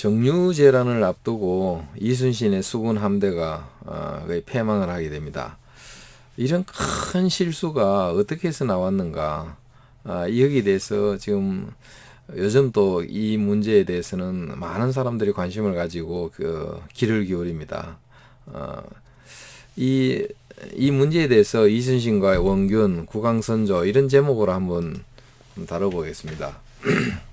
정유재란을 앞두고 이순신의 수군 함대가 어, 거의 패망을 하게 됩니다. 이런 큰 실수가 어떻게 해서 나왔는가? 아, 여기에 대해서 지금 요즘 또 이 문제에 대해서는 많은 사람들이 관심을 가지고 그 길을 기울입니다. 어, 이, 이 문제에 대해서 이순신과의 원균, 국왕선조 이런 제목으로 한번 다뤄보겠습니다.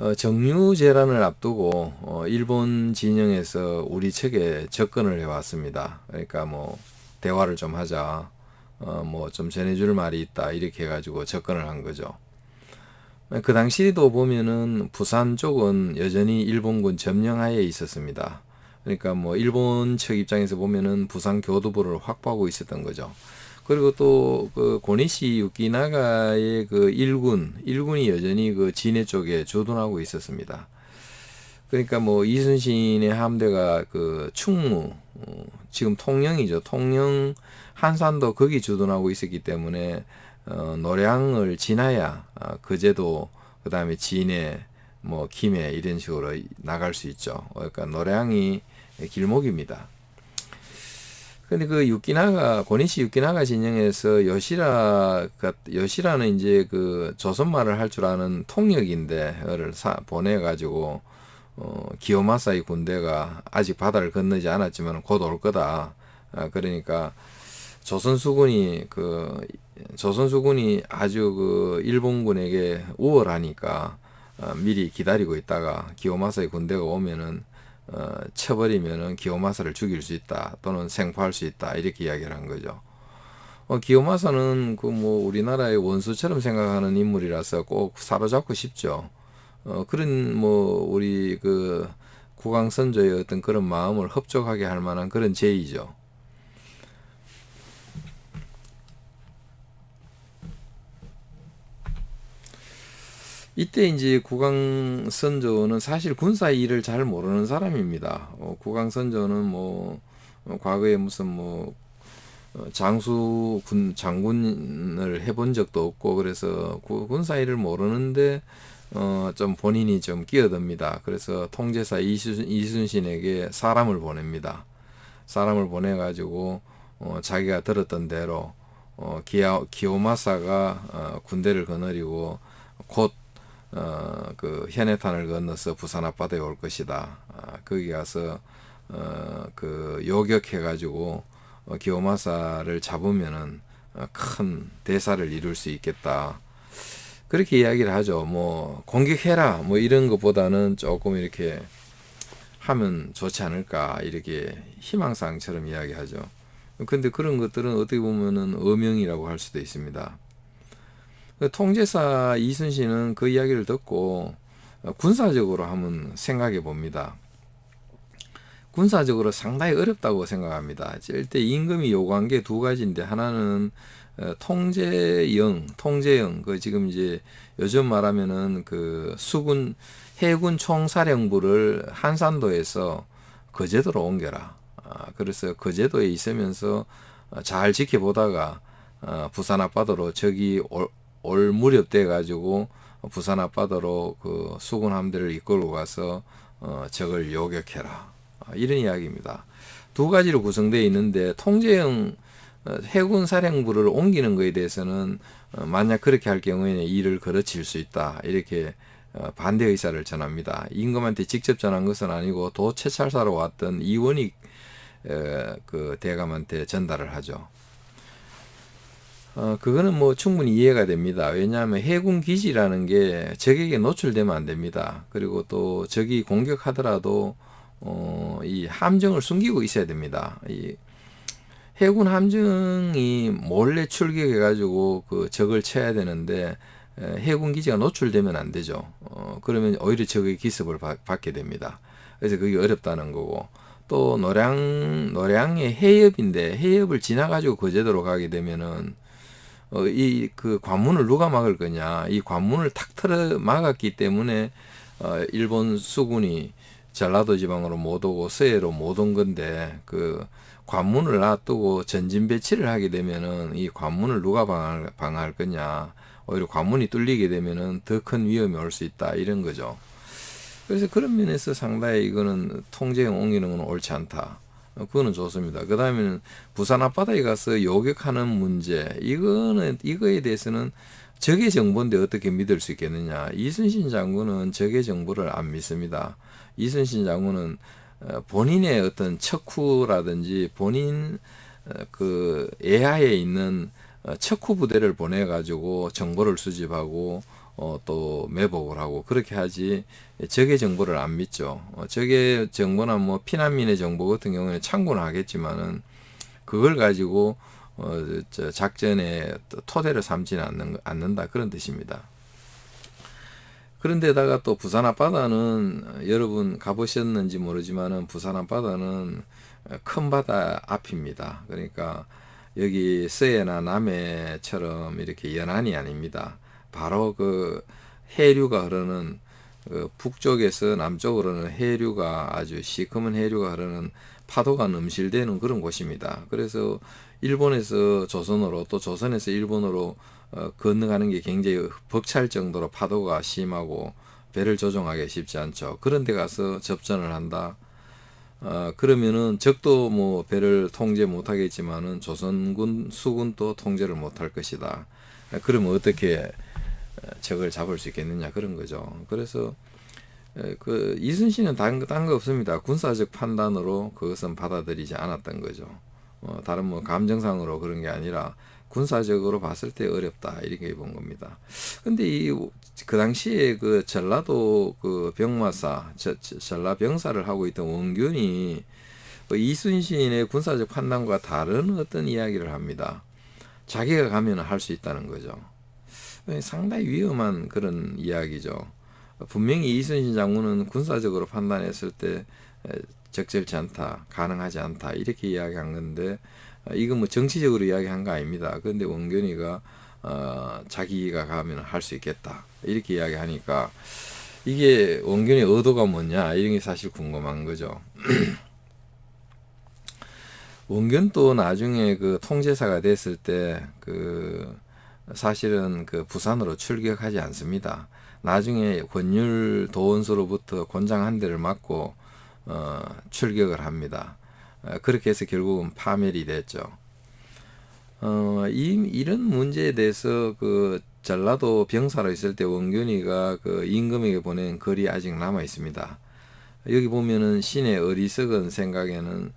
어, 정유 재란을 앞두고 어, 일본 진영에서 우리 측에 접근을 해왔습니다. 그러니까 뭐 대화를 좀 하자, 어, 뭐좀 전해줄 말이 있다 이렇게 해가지고 접근을 한 거죠. 그 당시도 보면은 부산 쪽은 여전히 일본군 점령하에 있었습니다. 그러니까 뭐 일본 측 입장에서 보면은 부산 교두부를 확보하고 있었던 거죠. 그리고 또 그 고니시 유키나가의 그 일군, 일군이 여전히 그 진해 쪽에 주둔하고 있었습니다. 그러니까 뭐 이순신의 함대가 그 충무, 어, 지금 통영이죠. 통영 한산도 거기 주둔하고 있었기 때문에 어, 노량을 지나야 어, 거제도 그다음에 진해 뭐 김해 이런 식으로 나갈 수 있죠. 그러니까 노량이 길목입니다. 근데 그 유키나가 고니시 유키나가 진영에서 여시라 여시라는 이제 그 조선말을 할 줄 아는 통역인데를 보내 가지고 어 기요마사의 군대가 아직 바다를 건너지 않았지만 곧 올 거다. 아, 그러니까 조선 수군이 그 조선 수군이 아주 그 일본군에게 우월하니까 어, 미리 기다리고 있다가 기요마사의 군대가 오면은 어, 쳐버리면은 기요마사를 죽일 수 있다 또는 생포할 수 있다 이렇게 이야기를 한 거죠. 어, 기요마사는 그 뭐 우리나라의 원수처럼 생각하는 인물이라서 꼭 사로잡고 싶죠. 어, 그런 뭐 우리 그 국왕 선조의 어떤 그런 마음을 흡족하게 할 만한 그런 제의죠. 이때 이제 국왕선조는 사실 군사 일을 잘 모르는 사람입니다. 어, 국왕선조는 뭐 어, 과거에 무슨 뭐 어, 장수 군 장군을 해본 적도 없고 그래서 군사 일을 모르는데 어, 좀 본인이 좀 끼어듭니다. 그래서 통제사 이순, 이순신에게 사람을 보냅니다. 사람을 보내가지고 어, 자기가 들었던 대로 어, 기아, 기오마사가 어, 군대를 거느리고 곧 어, 그 현해탄을 건너서 부산 앞바다에 올 것이다. 아, 거기 가서 어, 그 요격해 가지고 어, 기오마사를 잡으면은 어, 큰 대사를 이룰 수 있겠다. 그렇게 이야기를 하죠. 뭐 공격해라 뭐 이런 것보다는 조금 이렇게 하면 좋지 않을까 이렇게 희망사항처럼 이야기하죠. 근데 그런 것들은 어떻게 보면은 어명이라고 할 수도 있습니다. 그 통제사 이순신은 그 이야기를 듣고 군사적으로 한번 생각해 봅니다. 군사적으로 상당히 어렵다고 생각합니다. 일대 임금이 요구한 게 두 가지인데 하나는 어, 통제영, 통제영 그 지금 이제 요즘 말하면은 그 수군 해군 총사령부를 한산도에서 거제도로 옮겨라. 아, 그래서 거제도에 있으면서 잘 지켜보다가 어, 부산 앞바다로 저기 올 무렵 돼 가지고 부산 앞바다로 그 수군 함대를 이끌고 가서 어, 적을 요격해라 아, 이런 이야기입니다. 두 가지로 구성되어 있는데 통제형 어, 해군 사령부를 옮기는 것에 대해서는 어, 만약 그렇게 할 경우에는 일을 걸어칠 수 있다 이렇게 어, 반대 의사를 전합니다. 임금한테 직접 전한 것은 아니고 도채찰사로 왔던 이원익 어, 그 대감한테 전달을 하죠. 어, 그거는 뭐 충분히 이해가 됩니다. 왜냐하면 해군 기지라는 게 적에게 노출되면 안 됩니다. 그리고 또 적이 공격하더라도 어, 이 함정을 숨기고 있어야 됩니다. 이 해군 함정이 몰래 출격해 가지고 그 적을 쳐야 되는데 해군 기지가 노출되면 안 되죠. 어, 그러면 오히려 적의 기습을 받, 받게 됩니다. 그래서 그게 어렵다는 거고 또 노량 노량의 해협인데 해협을 지나 가지고 거제도로 가게 되면은 어, 이 그 관문을 누가 막을 거냐. 이 관문을 탁 틀어 막았기 때문에 어, 일본 수군이 전라도 지방으로 못 오고 서해로 못 온 건데 그 관문을 놔두고 전진 배치를 하게 되면은 이 관문을 누가 방할, 방할 거냐. 오히려 관문이 뚫리게 되면은 더 큰 위험이 올 수 있다 이런 거죠. 그래서 그런 면에서 상당히 이거는 통제에 옮기는 건 옳지 않다. 어, 그거는 좋습니다. 그 다음에는 부산 앞바다에 가서 요격하는 문제, 이거는, 이거에 대해서는 적의 정보인데 어떻게 믿을 수 있겠느냐. 이순신 장군은 적의 정보를 안 믿습니다. 이순신 장군은 어, 본인의 어떤 척후라든지 본인 어, 그 예하에 있는 척후 부대를 보내 가지고 정보를 수집하고 어, 또 매복을 하고 그렇게 하지 적의 정보를 안 믿죠. 어, 적의 정보나 뭐 피난민의 정보 같은 경우는 참고는 하겠지만은 그걸 가지고 어, 저 작전의 토대를 삼지는 않는, 않는다 그런 뜻입니다. 그런데다가 또 부산 앞바다는 여러분 가보셨는지 모르지만은 부산 앞바다는 큰 바다 앞입니다. 그러니까 여기 서해나 남해처럼 이렇게 연안이 아닙니다. 바로 그 해류가 흐르는 그 북쪽에서 남쪽으로 는 해류가 아주 시커먼 해류가 흐르는 파도가 넘실대는 그런 곳입니다. 그래서 일본에서 조선으로 또 조선에서 일본으로 어, 건너가는 게 굉장히 벅찰 정도로 파도가 심하고 배를 조종하기 쉽지 않죠. 그런 데 가서 접전을 한다. 어, 그러면은 적도 뭐 배를 통제 못 하겠지만은 조선군 수군도 통제를 못할 것이다. 그러면 어떻게 적을 잡을 수 있겠느냐 그런 거죠. 그래서 그 이순신은 딴거 없습니다. 군사적 판단으로 그것은 받아들이지 않았던 거죠. 어, 다른 뭐 감정상으로 그런 게 아니라 군사적으로 봤을 때 어렵다 이렇게 본 겁니다. 근데 이 그 당시에 그 전라도 그 병마사 저, 전라 병사를 하고 있던 원균이 그 이순신의 군사적 판단과 다른 어떤 이야기를 합니다. 자기가 가면 할 수 있다는 거죠. 상당히 위험한 그런 이야기죠. 분명히 이순신 장군은 군사적으로 판단했을 때 적절치 않다, 가능하지 않다 이렇게 이야기한 건데 이건 뭐 정치적으로 이야기한 거 아닙니다. 그런데 원균이가 어, 자기가 가면 할 수 있겠다 이렇게 이야기하니까 이게 원균의 의도가 뭐냐 이런 게 사실 궁금한 거죠. 원균도 나중에 그 통제사가 됐을 때그 사실은 그 부산으로 출격하지 않습니다. 나중에 권율 도원수로부터 권장 한 대를 맞고 어, 출격을 합니다. 어, 그렇게 해서 결국은 파멸이 됐죠. 어, 이, 이런 문제에 대해서 그 전라도 병사로 있을 때 원균이가 그 임금에게 보낸 글이 아직 남아 있습니다. 여기 보면은 신의 어리석은 생각에는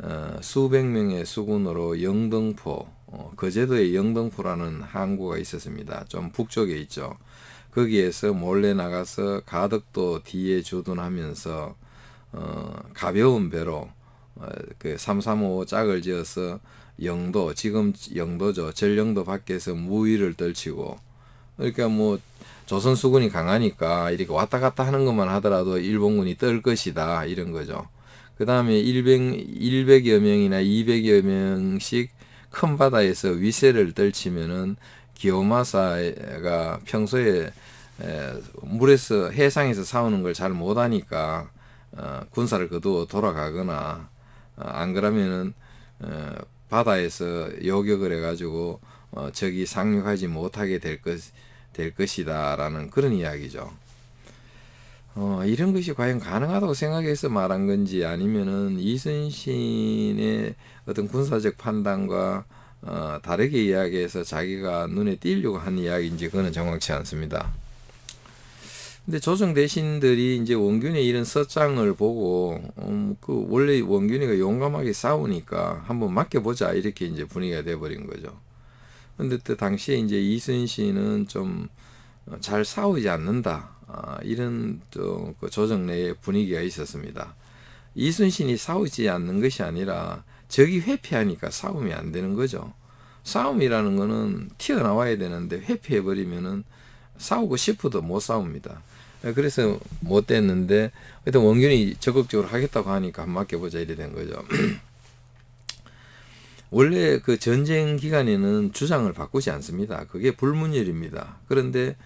어, 수백 명의 수군으로 영등포, 어, 거제도에 영등포라는 항구가 있었습니다. 좀 북쪽에 있죠. 거기에서 몰래 나가서 가덕도 뒤에 주둔하면서 어, 가벼운 배로 어, 그 335 짝을 지어서 영도 지금 영도죠 전령도 밖에서 무위를 떨치고 그러니까 뭐 조선 수군이 강하니까 이렇게 왔다 갔다 하는 것만 하더라도 일본군이 떨 것이다 이런 거죠. 그 다음에 100, 100여 명이나 200여 명씩 큰 바다에서 위세를 떨치면은 기요마사가 평소에 에, 물에서 해상에서 싸우는 걸 잘 못하니까 어, 군사를 거두어 돌아가거나 어, 안 그러면은 어, 바다에서 요격을 해가지고 어, 적이 상륙하지 못하게 될 것, 될 것이다라는 그런 이야기죠. 어, 이런 것이 과연 가능하다고 생각해서 말한 건지 아니면은 이순신의 어떤 군사적 판단과 어, 다르게 이야기해서 자기가 눈에 띄려고 한 이야기인지 그거는 정확치 않습니다. 근데 조정 대신들이 이제 원균의 이런 서장을 보고 음, 그 원래 원균이가 용감하게 싸우니까 한번 맡겨보자 이렇게 이제 분위기가 돼버린 거죠. 근데 또 당시에 이제 이순신은 좀 잘 싸우지 않는다. 아, 이런 또 그 조정 내에 분위기가 있었습니다. 이순신이 싸우지 않는 것이 아니라 적이 회피하니까 싸움이 안 되는 거죠. 싸움이라는 거는 튀어나와야 되는데 회피해 버리면은 싸우고 싶어도 못 싸웁니다. 그래서 못 됐는데 하여튼 원균이 적극적으로 하겠다고 하니까 한 맡겨보자 이래 된 거죠. 원래 그 전쟁 기간에는 주장을 바꾸지 않습니다. 그게 불문율입니다. 그런데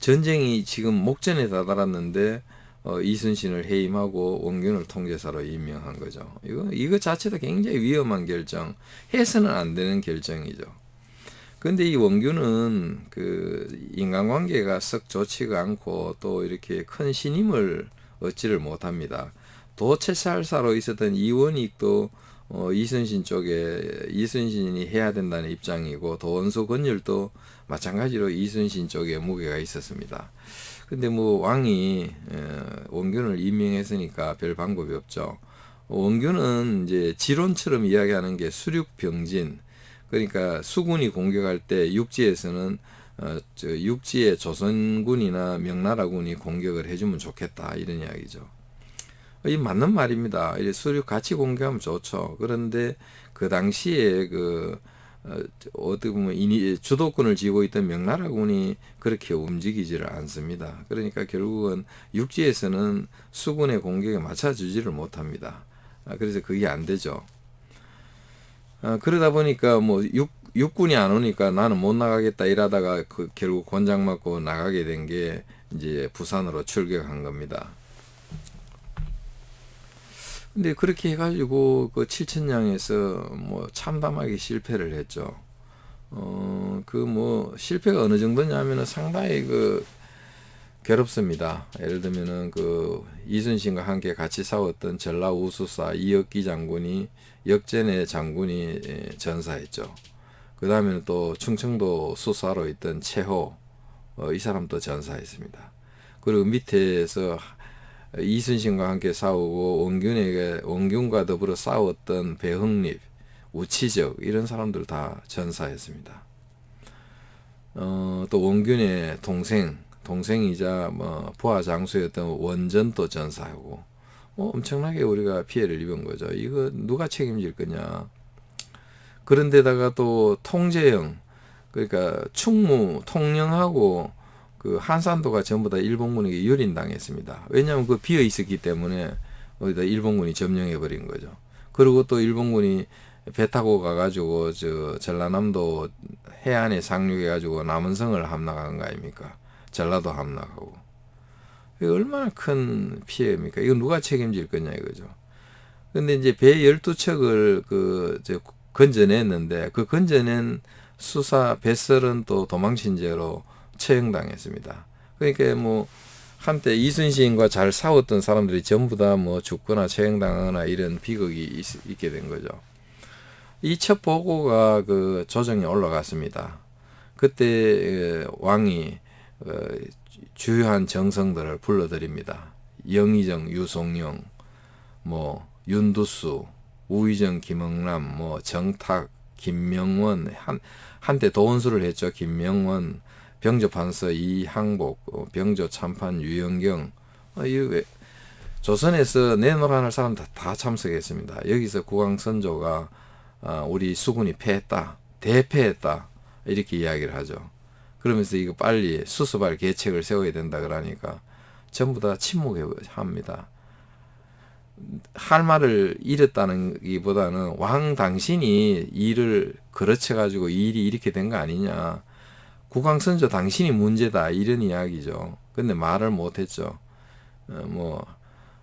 전쟁이 지금 목전에 다다랐는데 어, 이순신을 해임하고 원균을 통제사로 임명한 거죠. 이거 이거 자체도 굉장히 위험한 결정, 해서는 안 되는 결정이죠. 근데 이 원균은 그 인간관계가 썩 좋지가 않고 또 이렇게 큰 신임을 얻지를 못합니다. 도채찰사로 있었던 이원익도 어, 이순신 쪽에 이순신이 해야 된다는 입장이고 도원수 권율도 마찬가지로 이순신 쪽에 무게가 있었습니다. 근데 뭐 왕이 어, 원균을 임명했으니까 별 방법이 없죠. 원균은 이제 지론처럼 이야기하는 게 수륙병진 그러니까 수군이 공격할 때 육지에서는 어, 저 육지의 조선군이나 명나라군이 공격을 해주면 좋겠다 이런 이야기죠. 이 맞는 말입니다. 이 수륙 같이 공개하면 좋죠. 그런데 그 당시에 그 어, 어떻게 보면 이니, 주도권을 쥐고 있던 명나라군이 그렇게 움직이지를 않습니다. 그러니까 결국은 육지에서는 수군의 공격에 맞춰주지를 못합니다. 아, 그래서 그게 안 되죠. 아, 그러다 보니까 뭐 육, 육군이 안 오니까 나는 못 나가겠다 이러다가 그 결국 권장 맞고 나가게 된 게 이제 부산으로 출격한 겁니다. 근데 그렇게 해가지고 그 칠천량에서 뭐 참담하게 실패를 했죠. 어, 그 뭐 실패가 어느 정도냐면은 상당히 그 괴롭습니다. 예를 들면은 그 이순신과 함께 같이 싸웠던 전라 우수사 이혁기 장군이 역전의 장군이 예, 전사했죠. 그 다음에는 또 충청도 수사로 있던 최호 어, 이 사람도 전사했습니다. 그리고 밑에서 이순신과 함께 싸우고 원균에게 원균과 더불어 싸웠던 배흥립, 우치적 이런 사람들 다 전사했습니다. 어, 또 원균의 동생, 동생이자 뭐 부하 장수였던 원전도 전사하고 뭐 엄청나게 우리가 피해를 입은 거죠. 이거 누가 책임질 거냐? 그런데다가 또 통제형 그러니까 충무 통영하고 그 한산도가 전부 다 일본군에게 유린당했습니다. 왜냐하면 그 비어 있었기 때문에 어디다 일본군이 점령해 버린 거죠. 그리고 또 일본군이 배 타고 가가지고 저 전라남도 해안에 상륙해가지고 남원성을 함락한 거 아닙니까? 전라도 함락하고 얼마나 큰 피해입니까? 이거 누가 책임질 거냐 이거죠. 근데 이제 배 12척을 그저 건져냈는데 그 건져낸 수사 배설은 또 도망친 죄로 처형당했습니다. 그러니까 뭐 한때 이순신과 잘 싸웠던 사람들이 전부 다 뭐 죽거나 처형당하거나 이런 비극이 있, 게된 거죠. 이 첫 보고가 그 조정에 올라갔습니다. 그때 왕이 어, 주요한 정성들을 불러드립니다. 영의정, 유송영, 뭐 윤두수, 우의정, 김영남, 뭐 정탁, 김명원 한 한때 도원수를 했죠. 김명원, 병조 판서 이항복, 어, 병조 참판 유영경, 어, 이 조선에서 내노라는 사람 다, 다 참석했습니다. 여기서 국왕선조가 어, 우리 수군이 패했다, 대패했다 이렇게 이야기를 하죠. 그러면서 이거 빨리 수습할 계책을 세워야 된다 그러니까 전부 다 침묵합니다. 할 말을 잃었다는 기보다는 왕 당신이 일을 그르쳐 가지고 일이 이렇게 된 거 아니냐. 국왕선조 당신이 문제다 이런 이야기죠. 근데 말을 못했죠. 어, 뭐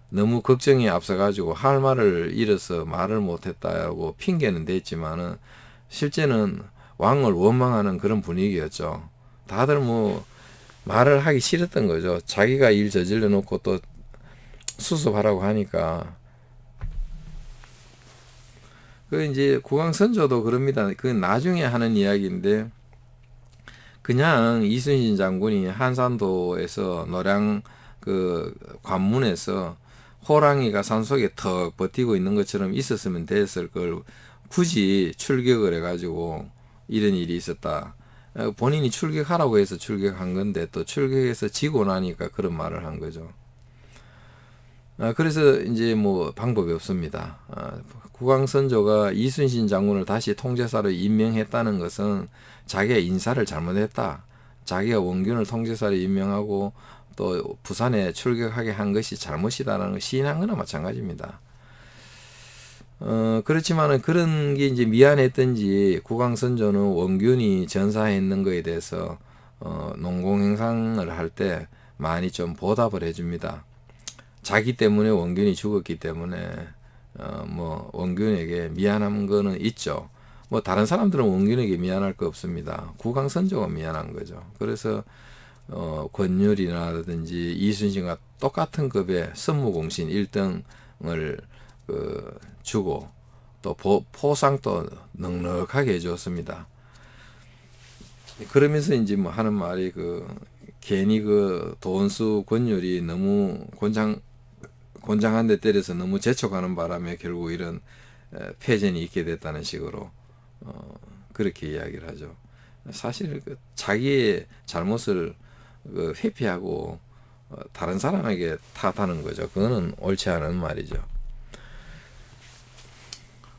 너무 걱정이 앞서가지고 할 말을 잃어서 말을 못했다고 핑계는 댔지만은 실제는 왕을 원망하는 그런 분위기였죠. 다들 뭐 말을 하기 싫었던 거죠. 자기가 일 저질러 놓고 또 수습하라고 하니까 그 이제 국왕 선조도 그럽니다. 그 나중에 하는 이야기인데 그냥 이순신 장군이 한산도에서 노량 그 관문에서 호랑이가 산속에 턱 버티고 있는 것처럼 있었으면 됐을 걸 굳이 출격을 해가지고 이런 일이 있었다. 본인이 출격하라고 해서 출격한 건데 또 출격해서 지고 나니까 그런 말을 한 거죠. 아, 그래서 이제 뭐 방법이 없습니다. 아, 국왕선조가 이순신 장군을 다시 통제사로 임명했다는 것은 자기가 인사를 잘못했다. 자기가 원균을 통제사로 임명하고 또 부산에 출격하게 한 것이 잘못이다라는 걸 시인한 거나 마찬가지입니다. 어, 그렇지만은 그런 게 이제 미안했던지 국왕선조는 원균이 전사했는 거에 대해서 어, 농공행상을 할 때 많이 좀 보답을 해줍니다. 자기 때문에 원균이 죽었기 때문에 어, 뭐 원균에게 미안한 거는 있죠. 뭐 다른 사람들은 원균에게 미안할 거 없습니다. 국왕선조가 미안한 거죠. 그래서 어, 권율이라든지 이순신과 똑같은 급의 선무공신 1등을 그 주고 또 보, 포상도 넉넉하게 해줬습니다. 그러면서 이제 뭐 하는 말이 그 괜히 그 도원수 권율이 너무 곤장 곤장한 데 때려서 너무 재촉하는 바람에 결국 이런 에, 패전이 있게 됐다는 식으로 어, 그렇게 이야기를 하죠. 사실 그 자기의 잘못을 그 회피하고 어, 다른 사람에게 탓하는 거죠. 그거는 옳지 않은 말이죠.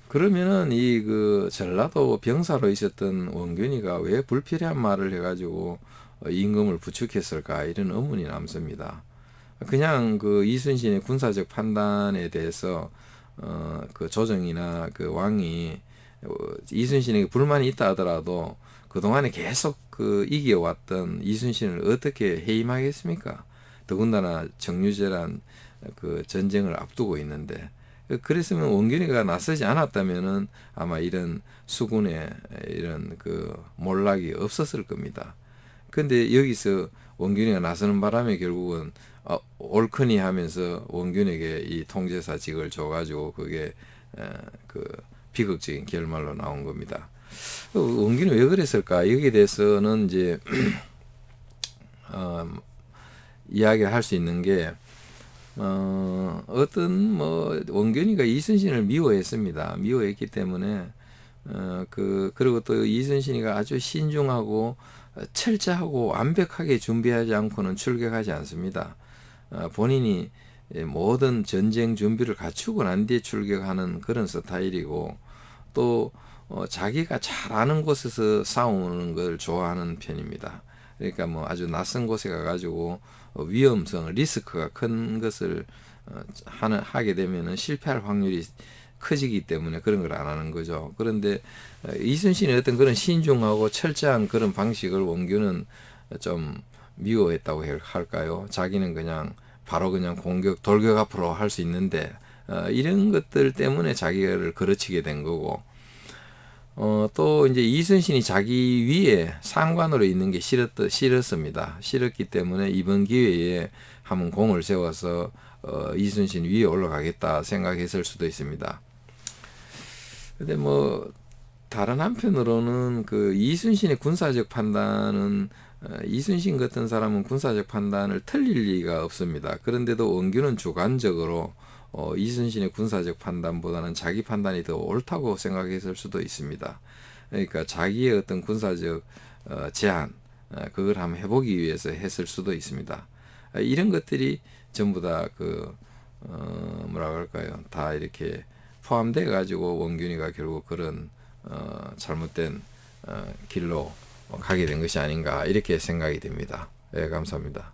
그러면은 이 그 전라도 병사로 있었던 원균이가 왜 불필요한 말을 해가지고 어, 임금을 부축했을까 이런 의문이 남습니다. 그냥 그 이순신의 군사적 판단에 대해서 어 그 조정이나 그 왕이 어, 이순신에게 불만이 있다 하더라도 그동안에 계속 그 이겨왔던 이순신을 어떻게 해임하겠습니까? 더군다나 정유재란 그 전쟁을 앞두고 있는데 그랬으면 원균이가 나서지 않았다면은 아마 이런 수군의 이런 그 몰락이 없었을 겁니다. 근데 여기서 원균이가 나서는 바람에 결국은 어, 옳거니 하면서 원균에게 이 통제사직을 줘가지고 그게 에, 그 비극적인 결말로 나온 겁니다. 어, 원균이 왜 그랬을까? 여기에 대해서는 이제 어, 이야기를 할수 있는 게 어, 어떤 뭐 원균이가 이순신을 미워했습니다. 미워했기 때문에 어, 그 그리고 또 이순신이가 아주 신중하고 철저하고 완벽하게 준비하지 않고는 출격하지 않습니다. 어, 본인이 모든 전쟁 준비를 갖추고 난 뒤에 출격하는 그런 스타일이고 또 어, 자기가 잘 아는 곳에서 싸우는 걸 좋아하는 편입니다. 그러니까 뭐 아주 낯선 곳에 가가지고 어, 위험성, 리스크가 큰 것을 어, 하는 하게 되면은 실패할 확률이 커지기 때문에 그런 걸 안 하는 거죠. 그런데 어, 이순신의 어떤 그런 신중하고 철저한 그런 방식을 원규는 좀 미워했다고 할까요? 자기는 그냥 바로 그냥 공격, 돌격 앞으로 할 수 있는데 어, 이런 것들 때문에 자기를 거르치게 된 거고 어, 또 이제 이순신이 자기 위에 상관으로 있는 게 싫었, 싫었습니다. 싫었기 때문에 이번 기회에 한번 공을 세워서 어, 이순신 위에 올라가겠다 생각했을 수도 있습니다. 근데 뭐 다른 한편으로는 그 이순신의 군사적 판단은 어, 이순신 같은 사람은 군사적 판단을 틀릴 리가 없습니다. 그런데도 원규는 주관적으로 어, 이순신의 군사적 판단보다는 자기 판단이 더 옳다고 생각했을 수도 있습니다. 그러니까 자기의 어떤 군사적 어, 제한 어, 그걸 한번 해보기 위해서 했을 수도 있습니다. 어, 이런 것들이 전부 다그 어, 뭐라 그럴까요? 다 이렇게 포함돼 가지고 원균이가 결국 그런 어, 잘못된 어, 길로 가게 된 것이 아닌가 이렇게 생각이 됩니다. 예, 감사합니다.